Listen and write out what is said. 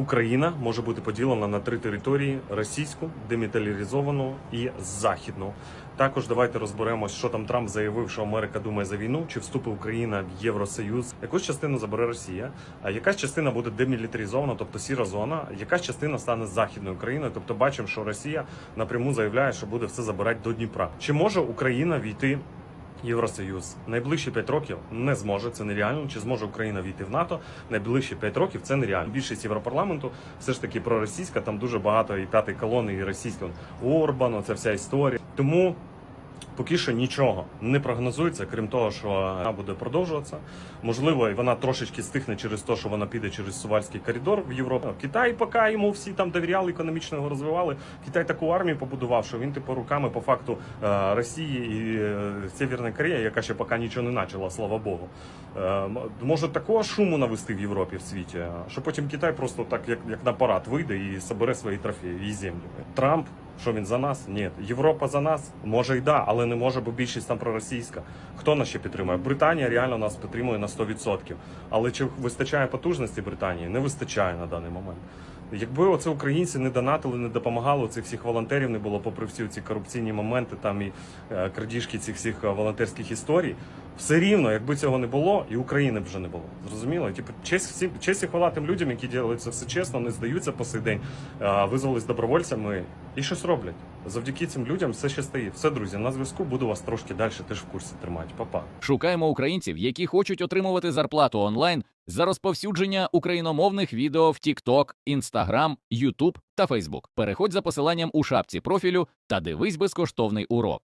Україна може бути поділена на три території: російську, демілітаризовану і західну. Також давайте розберемось, що там Трамп заявив, що Америка думає за війну, чи вступить Україна в Євросоюз. Якусь частину забере Росія, а якась частина буде демілітаризована, тобто сіра зона, якась частина стане західною Україною. Тобто бачимо, що Росія напряму заявляє, що буде все забирати до Дніпра. Чи може Україна війти? Євросоюз найближчі 5 років не зможе, це нереально. Чи зможе Україна війти в НАТО? Найближчі 5 років це нереально. Більшість європарламенту все ж таки проросійська, там дуже багато і п'ятої колони, і російського Орбан, оця вся історія. Тому поки що нічого не прогнозується, крім того, що вона буде продовжуватися. Можливо, і вона трошечки стихне через те, що вона піде через Сувальський коридор в Європу. Китай, поки йому всі там довіряли, економічно його розвивали. Китай таку армію побудував, що він типу руками по факту е, Росії і е, Северної Кореї, яка ще поки нічого не почала, слава Богу. Е, може такого шуму навести в Європі в світі, що потім Китай просто так, як, як на парад, вийде і собере свої трофеї і землі. Трамп. Що він за нас? Ні. Європа за нас? Може й да, але не може, бо більшість там проросійська. Хто нас ще підтримує? Британія реально нас підтримує на 100%. Але чи вистачає потужності Британії? Не вистачає на даний момент. Якби оце українці не донатили, не допомагали, цих всіх волонтерів не було, попри всі ці корупційні моменти, там і е, крадіжки цих всіх е, волонтерських історій, все рівно, якби цього не було, і України б вже не було. Зрозуміло? Типу, честь всім честь і хвала тим людям, які роблять це все чесно, не здаються по сей день, визвались добровольцями і щось роблять. Завдяки цим людям все ще стоїть. Все, друзі, на зв'язку буду вас трошки далі теж в курсі тримати. Па-па. Шукаємо українців, які хочуть отримувати зарплату онлайн за розповсюдження україномовних відео в TikTok, Instagram, YouTube та Facebook. Переходь за посиланням у шапці профілю та дивись безкоштовний урок.